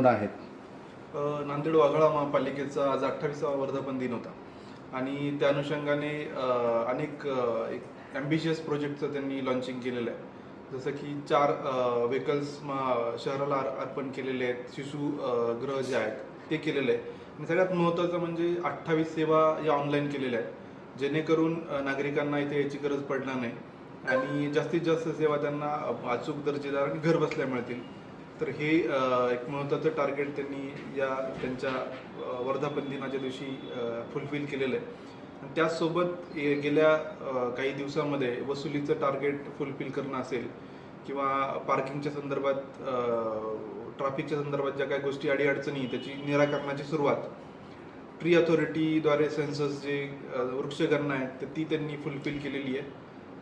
भावना आहेत? अ, नांदेड वाघाळा महापालिकेचा आज अठ्ठावीसावा वर्धापन दिन होता. आणि त्या अनुषंगाने अ, अनेक अ, एक ॲम्बिशियस प्रोजेक्टचं त्यांनी लॉन्चिंग केलेलं आहे. जसं की चार व्हेकल्स शहराला अर्पण केलेले आहेत. शिशु अ, गृह जे आहेत ते केलेले आहे आणि सगळ्यात महत्त्वाचं म्हणजे अठ्ठावीस सेवा या ऑनलाईन केलेल्या आहेत. जेणेकरून अ, नागरिकांना इथे याची गरज पडणार नाही. आणि जास्तीत जास्त सेवा त्यांना अचूक दर्जेदार आणि घर बसल्या मिळतील. तर हे एक महत्त्वाचं टार्गेट त्यांनी या त्यांच्या वर्धापन दिनाच्या दिवशी फुलफिल केलेलं आहे. आणि त्याचसोबत गेल्या काही दिवसामध्ये वसुलीचं टार्गेट फुलफिल करणं असेल किंवा पार्किंगच्या संदर्भात ट्रॅफिकच्या संदर्भात ज्या काही गोष्टी अडीअडचणी त्याची निराकरणाची सुरुवात ट्री अथॉरिटीद्वारे सेन्सस जे वृक्षगणना आहेत तर ती त्यांनी फुलफिल केलेली आहे.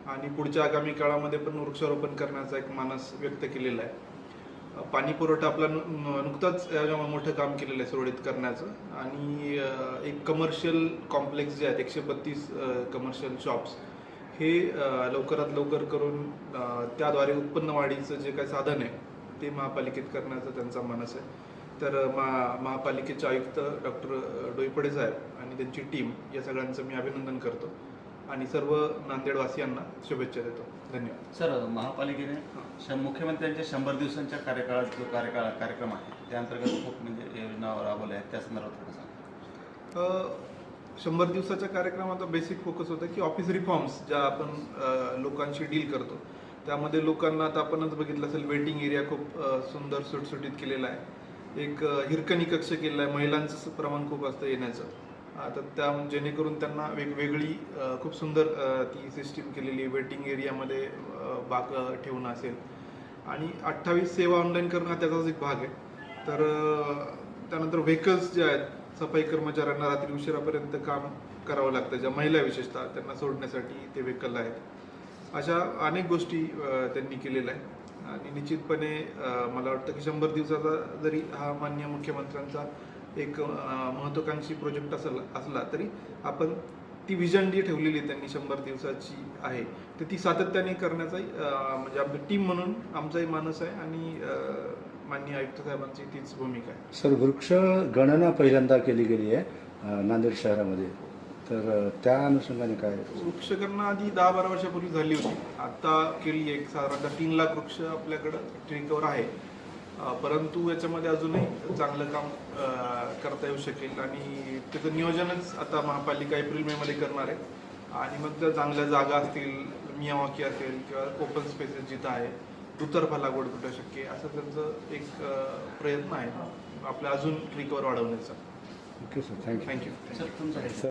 आणि पुढच्या आगामी काळामध्ये पण वृक्षारोपण करण्याचा एक मानस व्यक्त केलेला आहे. पाणी पुरवठा आपला नु- नुकताच मोठं काम केलेलं आहे सुरळीत करण्याचं. आणि एक कमर्शियल कॉम्प्लेक्स जे आहेत एकशे बत्तीस कमर्शियल शॉप्स हे लवकरात लवकर करून त्याद्वारे उत्पन्न वाढीचं जे काही साधन आहे ते महापालिकेत करण्याचा त्यांचा मानस आहे. तर मा महा महापालिकेचे आयुक्त डॉक्टर डोईपडे साहेब आणि त्यांची टीम या सगळ्यांचं मी अभिनंदन करतो. आणि सर्व नांदेडवासियांना शुभेच्छा देतो. धन्यवाद. सर महापालिकेने मुख्यमंत्र्यांच्या शंभर दिवसांच्या कार्यकाळात जो कार्यकाळ कार्यक्रम आहे त्या अंतर्गत खूप म्हणजे योजना राबवल्या आहेत त्या संदर्भात थोडं सांगा. शंभर दिवसाच्या कार्यक्रमाचा बेसिक फोकस होता की ऑफिस रिफॉर्म्स ज्या आपण लोकांशी डील करतो. त्यामध्ये लोकांना आता आपणच बघितलं असेल वेटिंग एरिया खूप सुंदर सुटसुटीत केलेला आहे. एक हिरकणी कक्ष केलेला आहे महिलांचं प्रमाण खूप असतं येण्याचं. आता त्या जेणेकरून त्यांना वेगवेगळी खूप सुंदर ती सिस्टीम केलेली वेटिंग एरियामध्ये बाग ठेवणं असेल. आणि अठ्ठावीस सेवा ऑनलाईन करणं हा त्याचाच एक भाग आहे. तर त्यानंतर व्हेकल्स जे आहेत सफाई कर्मचाऱ्यांना रात्री उशिरापर्यंत काम करावं लागतं. ज्या महिला विशेषतः त्यांना सोडण्यासाठी ते व्हेकल आहेत. अशा अनेक गोष्टी त्यांनी केलेल्या आहेत. आणि निश्चितपणे मला वाटतं की शंभर दिवसाचा जरी हा मान्य मुख्यमंत्र्यांचा एक अ, महत्वाकांक्षी प्रोजेक्ट असला असला तरी आपण ती विजन जी ठेवलेली आहे त्यांनी शंभर दिवसाची आहे तर ती सातत्याने करण्याचा अ, म्हणजे आपली टीम म्हणून आमचाही मानस आहे आणि माननीय आयुक्त साहेबांची तीच भूमिका आहे. सर वृक्ष गणना पहिल्यांदा केली गेली आहे नांदेड शहरामध्ये. तर त्या अनुषंगाने काय? वृक्षगणना आधी दहा बारा वर्षापूर्वी झाली होती. आता केली एक साधारणतः तीन लाख वृक्ष आपल्याकडं ट्रिकवर आहे. परंतु याच्यामध्ये अजूनही चांगलं काम करता येऊ शकेल आणि त्याचं नियोजनच आता महापालिका एप्रिल मे मध्ये करणार आहे. आणि मग त्या चांगल्या जागा असतील मियावाकी असेल किंवा ओपन स्पेसेस जिथं आहे दुतर्फा लागवड कुठं शक्य आहे असं त्यांचं एक प्रयत्न आहे. आपल्या अजून ट्रिकवर वाढवण्याचा. Okay sir. Thank you thank you sir तुमचा